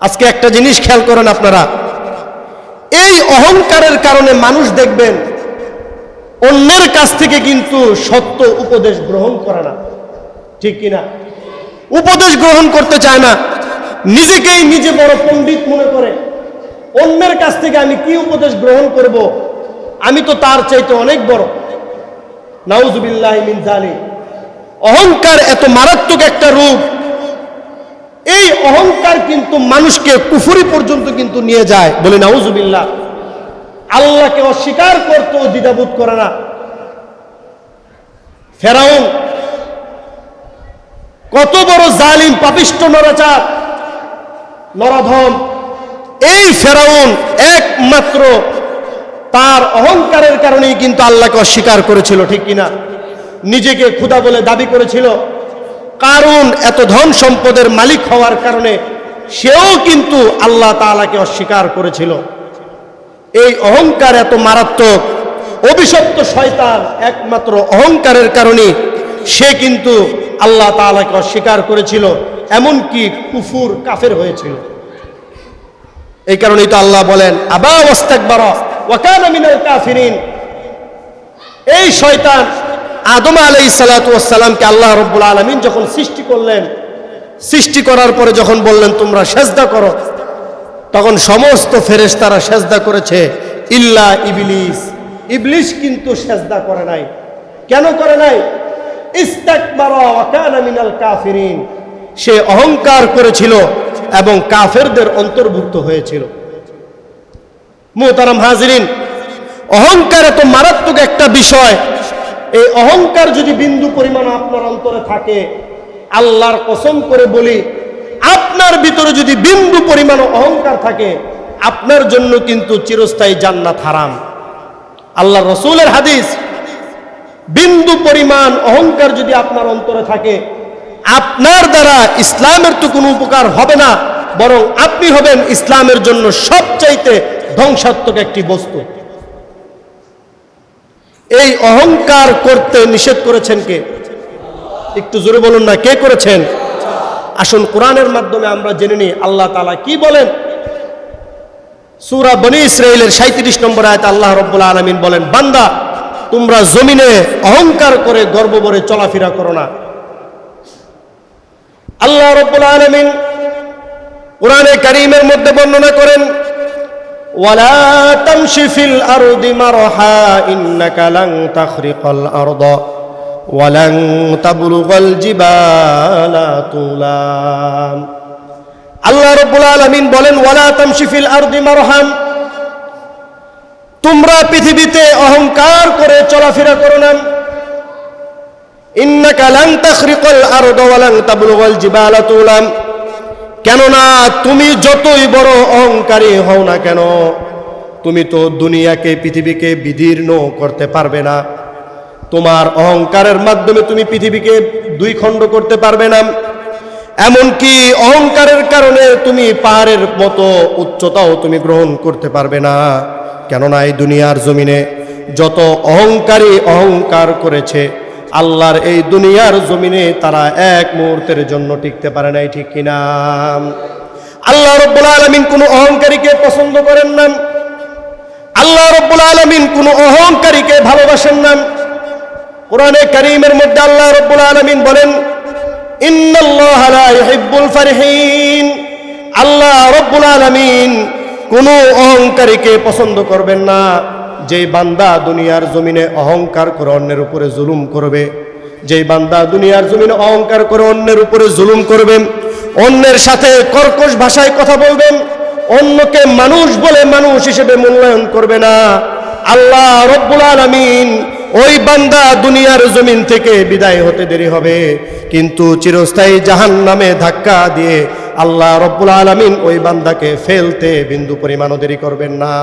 আজকে একটা জিনিস খেয়াল করেন আপনারা। এই অহংকারের কারণে মানুষ দেখবেন, অন্যের কাছ থেকে কিন্তু সত্য উপদেশ গ্রহণ করে না। ঠিক কিনা? উপদেশ গ্রহণ করতে চায় না। নিজেকেই নিজে বড় পণ্ডিত মনে করে, অন্যের কাছ থেকে আমি কি উপদেশ গ্রহণ করব? আমি তো তার চাইতে অনেক বড়। নাউজুবিল্লাহ মিন জালিম অহংকার এত মারাত্মক একটা রূপ এই অহংকার কিন্তু মানুষকে কুফুরি পর্যন্ত কিন্তু নিয়ে যায়। বলে, নাউজুবিল্লাহ, আল্লাহকে অস্বীকার করতো দ্বিধাবোধ করে না। ফেরাউন, কত বড় জালিম পাপিষ্ট নরাচার নরাধম। এই ফেরাউন একমাত্র তার অহংকারের কারণেই কিন্তু আল্লাহকে অস্বীকার করেছিল, ঠিক কিনা? নিজেকে ক্ষুধা বলে দাবি করেছিল। কারণ এত ধন সম্পদের মালিক হওয়ার কারণে সেও কিন্তু আল্লাহ তাআলাকে অস্বীকার করেছিল। এই অহংকার এত মারাত্মক, অভিশপ্ত শয়তান একমাত্র অহংকারের কারণে সে কিন্তু আল্লাহ তাআলাকে অস্বীকার করেছিল, এমনকি কুফুর কাফের হয়েছিল। এই কারণেই তো আল্লাহ বলেন, আবা ওয়াস্তাকবার ওয়াকানা মিনাল কাফিরিন। এই শয়তান আদম আলাইহিস সালাতু ওয়াসসালামকে আল্লাহ রাব্বুল আলামিন যখন সৃষ্টি করলেন, সৃষ্টি করার পরে যখন বললেন, তোমরা সেজদা করো, তখন সমস্ত ফেরেশতারা সেজদা করেছে, ইল্লা ইবলিস। ইবলিস কিন্তু সেজদা করে নাই। কেন করে নাই? কাফিরিন। সে অহংকার করেছিল এবং কাফেরদের অন্তর্ভুক্ত হয়েছিল। মুহতারাম হাজিরিন, অহংকার এত মারাত্মক একটা বিষয় এই অহংকার যদি বিন্দু পরিমাণ আপনার অন্তরে থাকে, আল্লাহর কসম করে বলি, আপনার ভিতরে যদি বিন্দু পরিমাণ অহংকার থাকে, আপনার জন্য কিন্তু চিরস্থায়ী জান্নাত হারাম। আল্লাহ রসুলের হাদিস, বিন্দু পরিমাণ অহংকার যদি আপনার অন্তরে থাকে, আপনার দ্বারা ইসলামের তো কোনো উপকার হবে না, বরং আপনি হবেন ইসলামের জন্য সবচাইতে ধ্বংসাত্মক একটি বস্তু। এই অহংকার করতে নিষেধ করেছেন কে? একটু জোরে বলুন না, কে করেছেন? আসুন, কোরআনের মাধ্যমে আমরা জেনে নিই, আল্লাহ তালা কি বলেন? সুরা বনি ইসরায়েলের সাঁত্রিশ নম্বর আয়তে আল্লাহ রব্বুল আলমিন বলেন, বান্দা, তোমরা জমিনে অহংকার করে গর্ব করে চলাফেরা করো না। আল্লাহ রব্বুল আলমিন কোরআনে কারিমের মধ্যে বর্ণনা করেন ওয়ালা তামশি ফিল আরদি মারহা, ইন্নাকা লান তাখরিকাল আরদ ওয়ালান তাবলুগাল জিবালা তুলাম। আল্লাহ রব্বুল আলামিন বলেন, ওয়ালা তামশি আরদি মারহাম, তোমরা পৃথিবীতে অহংকার করে চলাফেরা করো না। ইন্নাকা লান তাখরিকাল আরদ ওয়ালান তাবলুগাল জিবালা কেননা তুমি যতই বড় অহংকারী হও না কেন, তুমি তো দুনিয়াকে, পৃথিবীকে বিদীর্ণ করতে পারবে না। তোমার অহংকারের মাধ্যমে তুমি পৃথিবীকে দুই খণ্ড করতে পারবে না। এমনকি অহংকারের কারণে তুমি পাহাড়ের মতো উচ্চতাও তুমি গ্রহণ করতে পারবে না। কেননা এই দুনিয়ার জমিনে যত অহংকারী অহংকার করেছে আল্লাহর এই দুনিয়ার জমিনে তারা এক মুহূর্তের জন্য টিকতে পারে নাই, ঠিক কিনা? আল্লাহ রব্বুল আলমিন কোনো অহংকারীকে পছন্দ করেন না। আল্লাহ রব্বুল আলমিন কোনো অহংকারীকে ভালোবাসেন না। কোরআনে করিমের মধ্যে আল্লাহ রব্বুল আলমিন বলেন, ইন্নাল্লাহ লা ইউহিব্বুল ফারিহিন। আল্লাহ রব্বুল আলামিন কোনো অহংকারীকে পছন্দ করবেন না। যে বান্দা দুনিয়ার জমিনে অহংকার করে অন্যের উপরে জুলুম করবে যে বান্দা দুনিয়ার জমিনে অহংকার করে অন্যের উপরে জুলুম করবেন অন্যের সাথে কর্কশ ভাষায় কথা বলবেন, অন্যকে মানুষ বলে মানুষ হিসেবে মূল্যায়ন করবে না। আল্লাহ রব্বুল আলামিন ওই বান্দা দুনিয়ার জমিন থেকে বিদায় হতে দেরি হবে, কিন্তু চিরস্থায়ী জাহান নামে ধাক্কা দিয়ে আল্লাহ রব্বুল আলমিন ওই বান্দাকে ফেলতে বিন্দু পরিমাণও দেরি করবেন না।